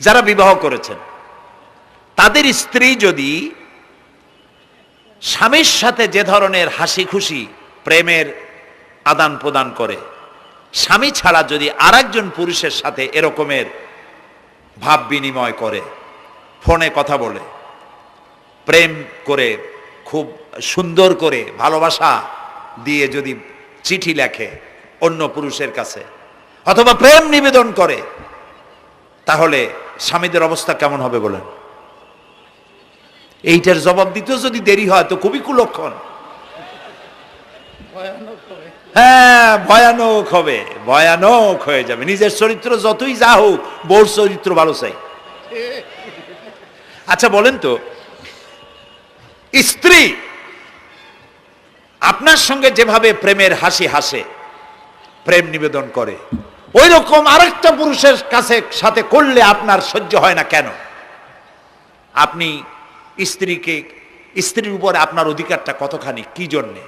যারা বিবাহ করেছেন, তাদের স্ত্রী যদি স্বামীর সাথে যে ধরনের হাসি খুশি প্রেমের আদান প্রদান করে, স্বামী ছাড়া যদি আরেকজন পুরুষের সাথে এরকমের ভাব বিনিময় করে, ফোনে কথা বলে, প্রেম করে, খুব সুন্দর করে ভালোবাসা দিয়ে যদি চিঠি লেখে অন্য পুরুষের কাছে, অথবা প্রেম নিবেদন করে, তাহলে স্বামীদের অবস্থা কেমন হবে বলেন? এইটার জবাব দিতেও যদি দেরি হয় তো খুবই কুলক্ষণ। হ্যাঁ ভয়ানক হবে, ভয়ানক হয়ে যাবে। নিজের চরিত্র যতই যা হোক, বউর চরিত্র ভালো চাই। আচ্ছা বলেন তো, স্ত্রী আপনার সঙ্গে যেভাবে প্রেমের হাসি হাসে, প্রেম নিবেদন করে ওই রকম আরেকটা পুরুষের কাছে সাথে করলে আপনার সহ্য হয় না কেন? আপনি স্ত্রীকে স্ত্রীর উপর আপনার অধিকারটা কতখানি? কি জন্যে?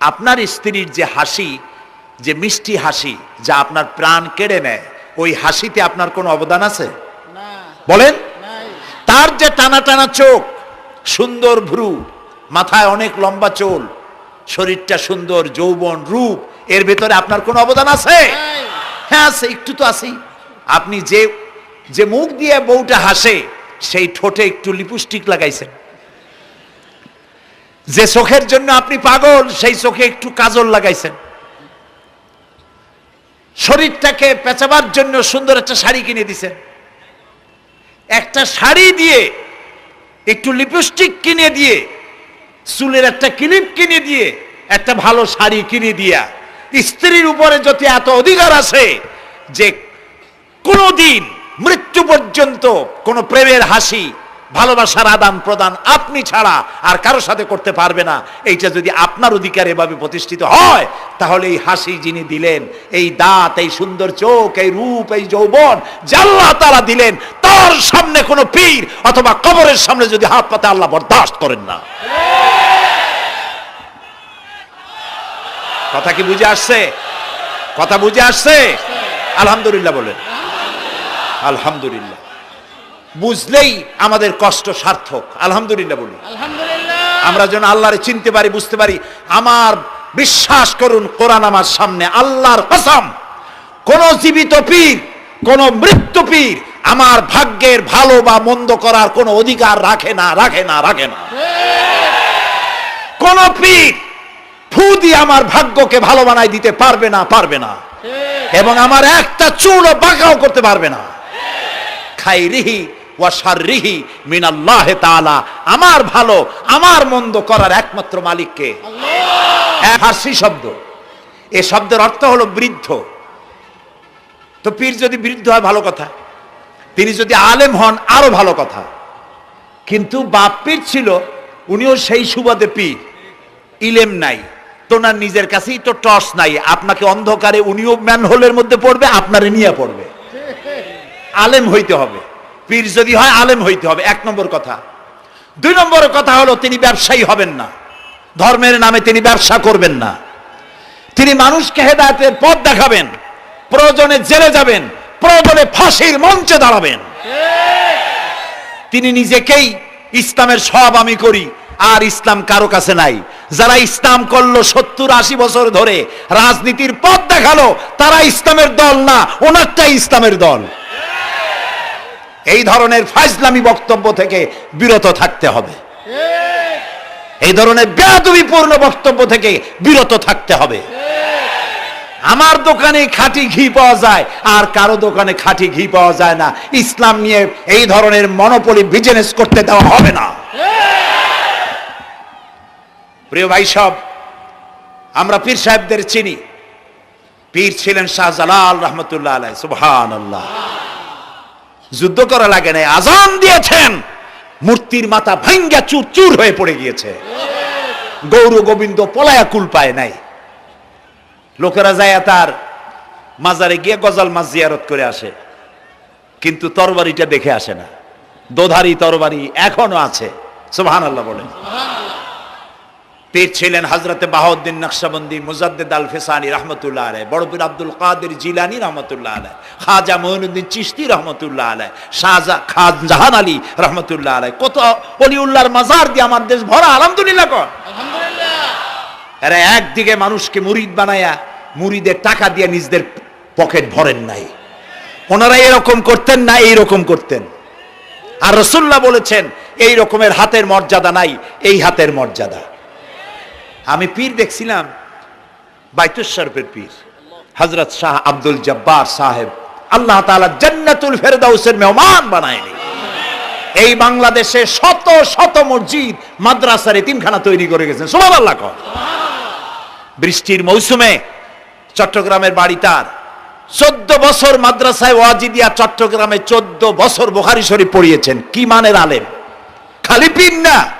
আপনার স্ত্রীর যে হাসি যে মিষ্টি হাসি যা আপনার প্রাণ কেড়ে নেয় ওই হাসিতে আপনার কোনো অবদান আছে? বলেন? তার যে টানা টানা চোখ সুন্দর ভ্রু মাথায় অনেক লম্বা চোল শরীরটা সুন্দর যৌবন রূপ এর ভেতরে আপনার কোনো অবদান আছে? হ্যাঁ আছে, একটু তো আছেই। আপনি যে যে মুখ দিয়ে বউটা হাসে, সেই ঠোঁটে একটু লিপস্টিক লাগাইছেন। যে চোখের জন্য আপনি পাগল, সেই চোখে একটু কাজল লাগাইছেন। শরীরটাকে পেঁচাবার জন্য সুন্দর একটা শাড়ি কিনে দিছেন। একটা শাড়ি দিয়ে একটু লিপস্টিক কিনে দিয়ে, চুলের একটা ক্লিপ কিনে দিয়ে, একটা ভালো শাড়ি কিনে দিয়া স্ত্রীর উপরে যদি এত অধিকার আছে যে কোনোদিন মৃত্যু পর্যন্ত কোনো প্রেমের হাসি, ভালোবাসার আদান প্রদান আপনি ছাড়া আর কারও সাথে করতে পারবে না, এইটা যদি আপনার অধিকার এভাবে প্রতিষ্ঠিত হয়, তাহলে এই হাসি যিনি দিলেন, এই দাঁত, এই সুন্দর চোখ, এই রূপ, এই যৌবন জাল্লা তারা দিলেন, তার সামনে কোনো পীর অথবা কবরের সামনে যদি হাত পাতে আল্লাহ বরদাস্ত করেন না। কথা কি বুঝে আসছে? কথা বুঝে আসছে? আলহামদুলিল্লাহ বলেন আলহামদুলিল্লাহ। বুঝলেই আমাদের কষ্ট সার্থক। আলহামদুলিল্লাহ বলি। আলহামদুলিল্লাহ। আমরা যেন আল্লাহরে চিনতে পারি বুঝতে পারি আমার বিশ্বাস করুন কোরআন আমার সামনে আল্লাহর কসম কোন জীবিত পীর কোন মৃত্যু পীর আমার ভাগ্যের ভালো বা মন্দ করার কোনো অধিকার রাখে না রাখে না রাখে না। কোন পীর ফু দিয়ে আমার ভাগ্যকে ভালো বানাই দিতে পারবে না পারবে না। এবং আমার একটা চুলও বাঁকাও করতে পারবে না। খাইরিহি ওয়া শাররিহি মিনাল্লাহ তাআলা। আমার ভালো, আমার মন্দ করার একমাত্র মালিককে। ফার্সি শব্দ। এ শব্দের অর্থ হলো বৃদ্ধ। তো পীর যদি বৃদ্ধ হয়, ভালো কথা। তিনি যদি আলেম হন, আরও ভালো কথা। কিন্তু বাপ পীর ছিল, উনিও সেই সুবাদে পীর। ইলেম নাই। তোনার নিজের কাছেই তো টর্চ নাই। আপনাকে অন্ধকারে উনিও ম্যানহোলের মধ্যে পড়বে, আপনারে নিয়ে পড়বে। আলেম হইতে হবে। পীর যদি হয়, আলেম হইতে হবে। এক নম্বর কথা। দুই নম্বর কথা হলো, তিনি ব্যবসায়ী হবেন না। ধর্মের নামে তিনি ব্যবসা করবেন না। তিনি মানুষকে হেদায়তের পথ দেখাবেন। প্রয়োজনে জেলে যাবেন। প্রয়োজনে ফাঁসির মঞ্চে দাঁড়াবেন। তিনি নিজেকেই ইসলামের সব আমি করি। আর ইসলাম কারও কাছে নাই। যারা ইসলাম করল সত্তর আশি বছর ধরে, রাজনীতির পথ দেখাল, তারা ইসলামের দল না, ওনারটাই ইসলামের দল। এই ধরনের ফাইজলামি বক্তব্য থেকে বিরত থাকতে হবে। এই ধরনের বেয়াদবিপূর্ণ বক্তব্য থেকে বিরত থাকতে হবে। আমার দোকানে খাঁটি ঘি পাওয়া যায়, আর কারও দোকানে খাঁটি ঘি পাওয়া যায় না। ইসলাম নিয়ে এই ধরনের মনোপলি বিজনেস করতে দেওয়া হবে না। প্রিয় ভাই সব, আমরা পীর সাহেবদের চিনি। পীর ছিলেন শাহজালাল রহমতুল্লাহ আলাই সুবহান যুদ্ধ করা লাগে নাই, আজান দিয়েছেন। মূর্তির মাথা ভাঙ্গা চুর চুর হয়ে পড়ে গিয়েছে। গৌর গোবিন্দ পলায়া কুল পায় নাই। লোকেরা যায় তার মাজারে গিয়ে গজাল মাছ জিয়ারত করে আসে। কিন্তু তরবারিটা দেখে আসে না। দোধারি তরবারি এখনও আছে। সুবহান আল্লাহ বলেন। পীর ছিলেন হজরতে বাহাউদ্দিন নকশবন্দি মুজাদ্দেদ আল ফেসানি রহমতুল্লাহ আলাই বড়পীর আব্দুল কাদের জিলানি রহমতুল্লাহ আলাই খাজা মঈনুদ্দিন চিশতি রহমতুল্লাহ আলাই শাহজা খান জাহান আলী রহমতুল্লাহ আলাই কত অলিউল্লাহর মাজার দিয়ে আমার দেশ ভরা আলহামদুলিল্লাহ কর। এরা একদিকে মানুষকে মুরিদ বানায়া মুরিদের টাকা দিয়ে নিজদের পকেট ভরেন নাই। ওনারা এরকম করতেন না এইরকম করতেন। আর রসুল্লাহ বলেছেন এই রকমের হাতের মর্যাদা নাই এই হাতের মর্যাদা। আমি পীর দেখছিলাম বাইতুশরফের পীর হজরত শাহ আব্দুল জব্বার সাহেব। আল্লাহ তাআলা জান্নাতুল ফেরদাউসের মেহমান বানায়নি। এই বাংলাদেশে শত শত মসজিদ, মাদ্রাসার এতিমখানা তৈরি করে গেছেন। সুবহানাল্লাহ কর। বৃষ্টির মৌসুমে চট্টগ্রামের বাড়ি তার। চোদ্দ বছর মাদ্রাসায় ওয়াজিদিয়া চট্টগ্রামে চোদ্দ বছর বোখারি শরীফ পড়িয়েছেন। কি মানের আলেম? খালি পীর না।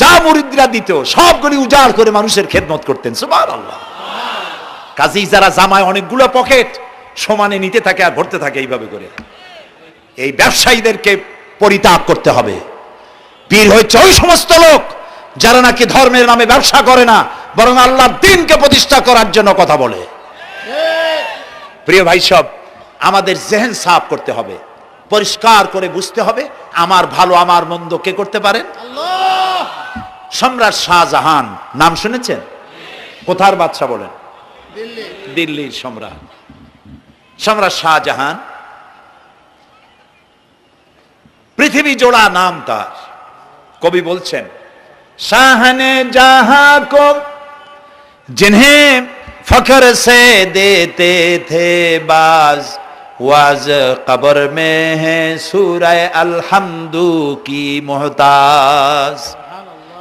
যা মুরিদরা দিত, সবগুলি উজাড় করে মানুষের খেদমত করতেন সুবার আল্লাহ কাজেই যারা জামায় অনেকগুলো পকেট সমানে নিতে থাকে আর ভরতে থাকে এইভাবে করে। এই ব্যবসায়ীদেরকে পরিত্যাগ করতে হবে। পীর হচ্ছে ওই সমস্ত লোক যারা নাকি ধর্মের নামে ব্যবসা করে না, বরং আল্লাহর দিনকে প্রতিষ্ঠা করার জন্য কথা বলে। প্রিয় ভাই সব, আমাদের জেহেন সাফ করতে হবে। পরিষ্কার করে বুঝতে হবে, আমার ভালো, আমার মন্দ কে করতে পারেন? সম্রাট শাহজাহান নাম শুনেছেন কোথার বাদশা বলেন দিল্লির সম্রাট সম্রাট শাহজাহান পৃথিবী জোড়া নাম তার কবি বলছেন শাহনে জাহা কো जिन्हें फखर से देते थे बाज वाज कब्र में है सूरह अलहमदू की मोहताज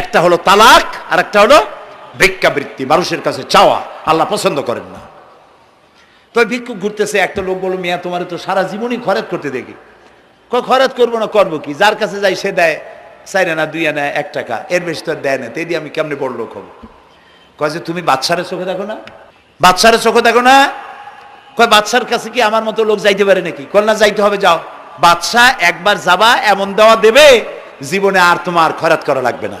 একটা হলো তালাক আর একটা হলো ভিক্ষাবৃত্তি, মানুষের কাছে চাওয়া। আল্লাহ পছন্দ করেন না। তো ভিক্ষুক ঘুরতেছে, একটা লোক বলো মিয়া, তোমার তো সারা জীবনই খরচ করতে দেখি। খরচ করব না, করব কি? যার কাছে যাই, সে দেয় চাই না দুই আনা এক টাকা। এর বেশি তো দেয় না তেদি আমি কেমনে বড় লোক হব? কয় যে, তুমি বাচ্চারের চোখে দেখো না? বাচ্চারের চোখে দেখো না? কয় বাচ্চার কাছে কি আমার মতো লোক যাইতে পারে নাকি? কল না, যাইতে হবে, যাও। বাচ্চা একবার যাবা, এমন দেওয়া দেবে, জীবনে আর তোমার খরাত করা লাগবে না।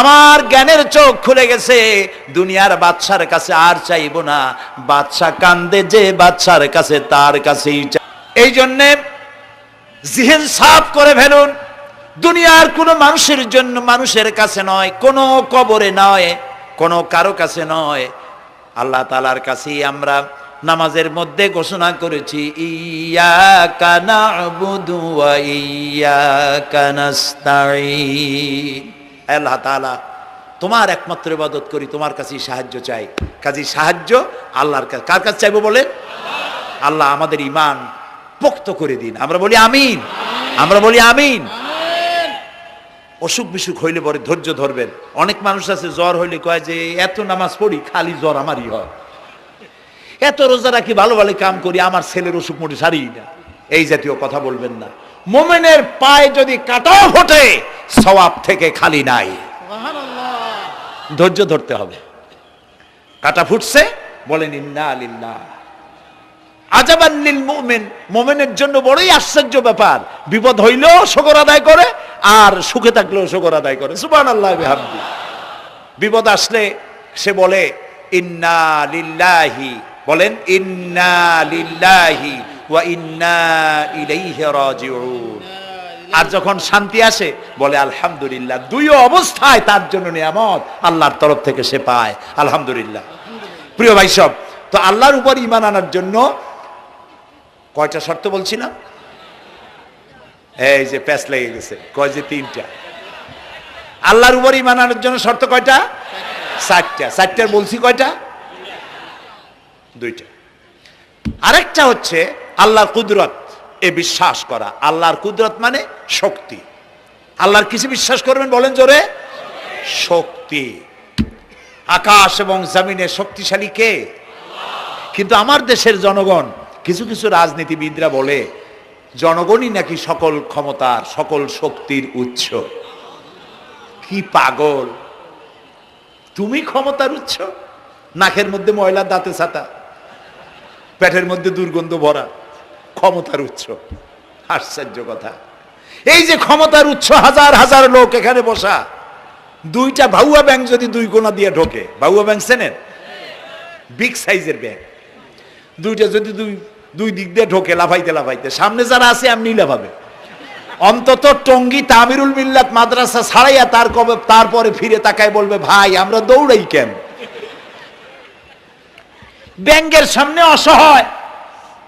আমার জ্ঞানের চোখ খুলে গেছে, দুনিয়ার বাচ্চার কাছে আর চাইব না। বাচ্চা কান্দে যে বাচ্চার কাছে, তার কাছেই এই জন্যে জিহেন সাফ করে ফেলুন। দুনিয়ার কোনো মানুষের জন্য মানুষের কাছে নয়, কোনো কবরে নয়, কোনো কারও কাছে নয়। আল্লাহ তালার কাছেই আমরা নামাজের মধ্যে ঘোষণা করেছি ইয়া কানা ইয়া কানাস্তাইন আল্লাহ তাআলা তোমার একমাত্র ইবাদত করি, তোমার কাছেই সাহায্য চাই। কাজী সাহায্য আল্লাহর কাছে কার কাছে চাইব বলে আল্লাহ আমাদের ইমান পোক্ত করে দিন। আমরা বলি আমিন। আমরা বলি আমিন। অসুখ বিসুখ হইলে পরে ধৈর্য ধরবেন। অনেক মানুষ আছে, জ্বর হইলে কয় যে, এত নামাজ পড়ি, খালি জ্বর আমারই হয়। এত রোজা রাখি, ভালো ভালো কাম করি, আমার ছেলের অসুখ মোটে সারি না। এই জাতীয় কথা বলবেন না। মোমেনের পায়ে যদি কাটাও ফোটে সওয়াব থেকে খালি নাই। ধৈর্য ধরতে হবে। কাটা ফুটছে বলেন ইন্না আলিল্লাহ আজাবান্নিল মুমিন মোমেনের জন্য বড়ই আশ্চর্য ব্যাপার। বিপদ হইলেও শকর আদায় করে আর সুখে থাকলেও শকর আদায় করে। সুবান আল্লাহ বিপদ আসলে সে বলে ইন্না লিল্লাহি। বলেন ইন্না লিল্লাহি। আর যখন শান্তি আসে, বলে আলহামদুলিল্লাহ, দুই অবস্থায় তার জন্য নিয়ামত আল্লাহর তরফ থেকে সে পায়। আলহামদুলিল্লাহ। প্রিয় ভাই সব, তো আল্লাহর উপর ইমান আনার জন্য কয়টা শর্ত বলছিলাম এই যে প্যাস লেগে গেছে, কয় যে তিনটা? আল্লাহর উপর ইমান আনার জন্য শর্ত কয়টা? চারটা। চারটার বলছি কয়টা? দুইটা। আরেকটা হচ্ছে আল্লাহর কুদরত, এ বিশ্বাস করা। আল্লাহর কুদরত মানে শক্তি। আল্লাহর কিছু বিশ্বাস করবেন বলেন জোরে? শক্তি। আকাশ এবং জমিনে শক্তিশালী কে? কিন্তু আমার দেশের জনগণ, কিছু কিছু রাজনীতিবিদরা বলে, জনগণই নাকি সকল ক্ষমতার, সকল শক্তির উৎস। কি পাগল। তুমি ক্ষমতার উৎস? নাকের মধ্যে ময়লা দাঁতে ছাতা। পেটের মধ্যে দুর্গন্ধ ভরা। ক্ষমতার উৎস। আশ্চর্য কথা। এই যে ক্ষমতার উৎস, হাজার হাজার লোক এখানে বসা। দুইটা ভাউয়া ব্যাংক যদি দুই কোনা দিয়ে ঢোকে ভাউয়া ব্যাংক চেনেন বিগ সাইজের ব্যাংক। দুইটা যদি দুই দুই দিক দিয়ে ঢোকে, লাফাইতে লাফাইতে। সামনে যারা আছে, এমনি লাফাবে। অন্তত টঙ্গি তামিরুল মিল্লাত মাদ্রাসা ছাড়াইয়া তার কবে, তারপরে ফিরে তাকায় বলবে, ভাই, আমরা দৌড়াই কেন? ব্যাংকের সামনে অসহায়।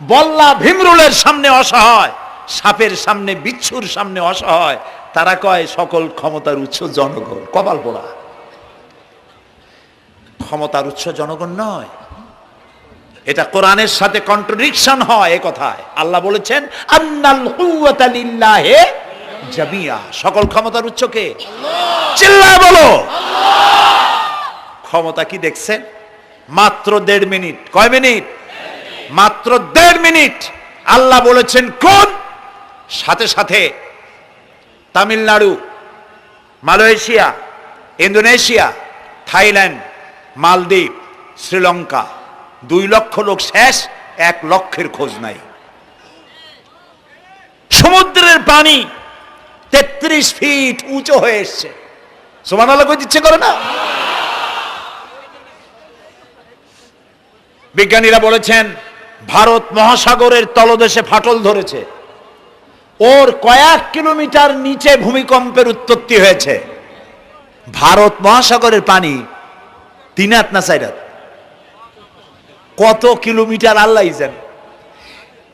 বল্লা ভীমরুলের সামনে অসহায় সাপের সামনে বিচ্ছুর সামনে অসহায় তারা কয় সকল ক্ষমতার উৎস জনগণ। কপাল পোড়া। ক্ষমতার উৎস জনগণ নয়। এটা কোরআনের সাথে কন্ট্রাডিকশন হয় এ কথায়। আল্লাহ বলেছেন আন্নাল জামিয়া সকল ক্ষমতার উৎস কে? চিল্লায় বলো। ক্ষমতা কি দেখছেন? মাত্র দেড় মিনিট। কয় মিনিট? মাত্র দেড় মিনিট আল্লাহ বলেছেন, কোন? সাথে সাথে তামিলনাড়ু, মালয়েশিয়া, ইন্দোনেশিয়া, থাইল্যান্ড, মালদ্বীপ, শ্রীলঙ্কা। দুই লক্ষ লোক শেষ, এক লক্ষের খোঁজ নাই। সমুদ্রের পানি তেত্রিশ ফিট উঁচু হয়ে এসছে। সমান আলো ইচ্ছে করে না? বিজ্ঞানীরা বলেছেন ভারত মহাসাগরের তলদেশে ফাটল ধরেছে। ওর কয়েক কিলোমিটার নিচে ভূমিকম্পের উৎপত্তি হয়েছে। ভারত মহাসাগরের পানি তিন হাত না হাত কত কিলোমিটার আল্লাহ জান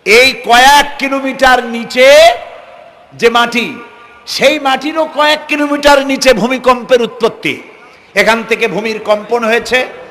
এই কয়েক কিলোমিটার নিচে যে মাটি, সেই মাটিরও কয়েক কিলোমিটার নিচে ভূমিকম্পের উৎপত্তি। এখান থেকে ভূমির কম্পন হয়েছে।